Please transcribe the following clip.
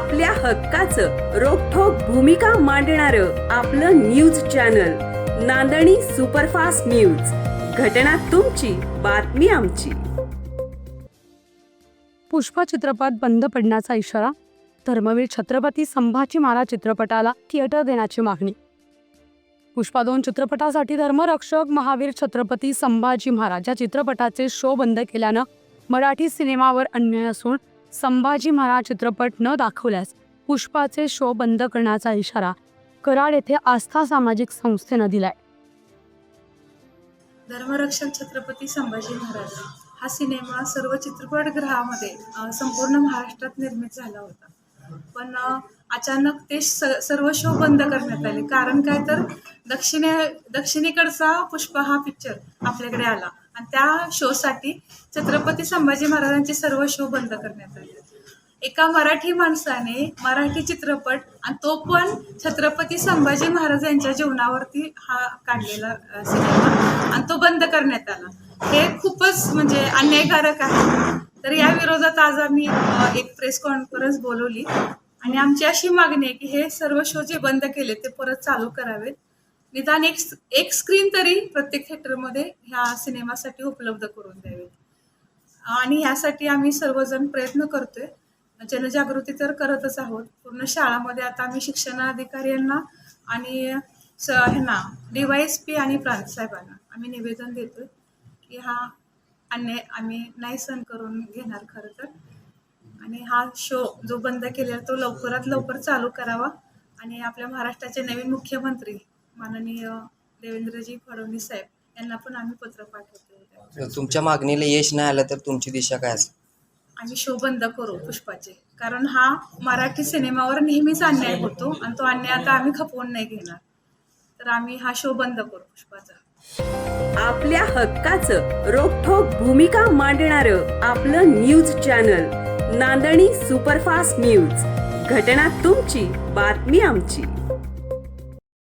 आपल्या हक्काचं रोखोक भूमिका मांडणार आपलं न्यूज चॅनल नांदणी सुपरफास्ट न्यूज. घटना तुमची बातमी आमची. पुष्पा चित्रपट बंद पडण्याचा इशारा? धर्मवीर छत्रपती संभाजी महाराज चित्रपटाला थिएटर देण्याची मागणी. पुष्पा दोन चित्रपटासाठी धर्मरक्षक महावीर छत्रपती संभाजी महाराज या चित्रपटाचे शो बंद केल्यानं मराठी सिनेमावर अन्याय असून संभाजी महाराज चित्रपट न दाखवल्यास पुष्पाचे शो बंद करण्याचा इशारा कराड येथे आस्था सामाजिक संस्थेनं दिलाय. धर्मरक्षक छत्रपती संभाजी महाराज हा सिनेमा सर्व चित्रपटगृहामध्ये संपूर्ण महाराष्ट्रात निर्मित झाला होता. पण अचानक ते सर्व शो बंद करण्यात आले. कारण काय तर दक्षिणे दक्षिणेकडचा पुष्प हा पिक्चर आपल्याकडे आला. आणि त्या शोसाठी छत्रपती संभाजी महाराजांचे सर्व शो बंद करण्यात आले. एका मराठी माणसाने मराठी चित्रपट आणि तो पण छत्रपती संभाजी महाराज यांच्या जीवनावरती हा काढलेला सिनेमा आणि तो बंद करण्यात आला. हे खूपच म्हणजे अन्यायकारक आहे. तर या विरोधात आज आम्ही एक प्रेस कॉन्फरन्स बोलवली आणि आमची अशी मागणी आहे की हे सर्व शो जे बंद केले ते परत चालू करावेत. निदान एक एक स्क्रीन तरी प्रत्येक थिएटरमध्ये ह्या सिनेमासाठी उपलब्ध करून द्यावी. आणि ह्यासाठी आम्ही सर्वजण प्रयत्न करतोय. जनजागृती तर करतच आहोत. पूर्ण शाळामध्ये आता आम्ही शिक्षणाधिकारी यांना आणि स ह्यांना डी वाय एस पी आणि प्रांत साहेबांना आम्ही निवेदन देतोय की हा अन्याय आम्ही नाही सहन करून घेणार खरं तर. आणि हा शो जो बंद केलेला तो लवकरात लवकर चालू करावा. आणि आपल्या महाराष्ट्राचे नवीन मुख्यमंत्री माननीय देवेंद्रजी फडणवीस साहेब यांना पण आम्ही पत्र पाठवतो तुमच्या मागणीला यश नाही आलं तर तुमची दिशा काय असेल? आम्ही शो बंद करू पुष्पाचे. कारण हा मराठी सिनेमावर नेहमीच अन्याय होतो आणि तो अन्याय आता आम्ही खपवून नाही घेणार. तर आम्ही हा शो बंद करू पुष्पाचा. आपल्या हक्काचं रोखोक भूमिका मांडणार आपलं न्यूज चॅनल नांदणी सुपरफास्ट न्यूज. घटना तुमची बातमी आमची.